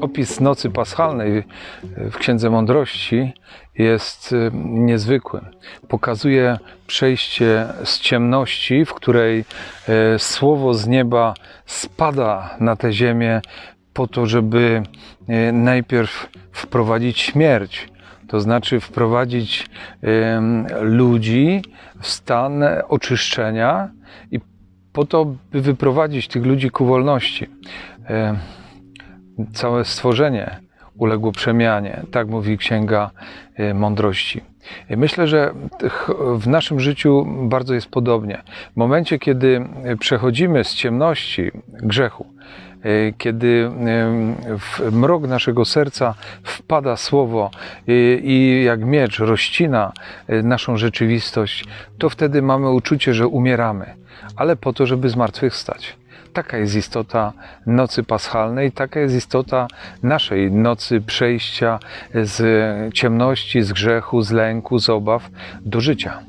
Opis nocy paschalnej w Księdze Mądrości jest y, niezwykły. Pokazuje przejście z ciemności, w której e, słowo z nieba spada na tę ziemię po to, żeby e, najpierw wprowadzić śmierć, to znaczy wprowadzić ludzi w stan oczyszczenia i po to, by wyprowadzić tych ludzi ku wolności. Całe stworzenie uległo przemianie. Tak mówi Księga e, Mądrości. I Myślę, że w naszym życiu bardzo jest podobnie. W momencie, kiedy przechodzimy z ciemności grzechu, kiedy w mrok naszego serca wpada słowo i, jak miecz rozcina naszą rzeczywistość, to wtedy mamy uczucie, że umieramy, ale po to, żeby zmartwychwstać. Taka jest istota nocy paschalnej, taka jest istota naszej nocy przejścia z ciemności, z grzechu, z lęku, z obaw do życia.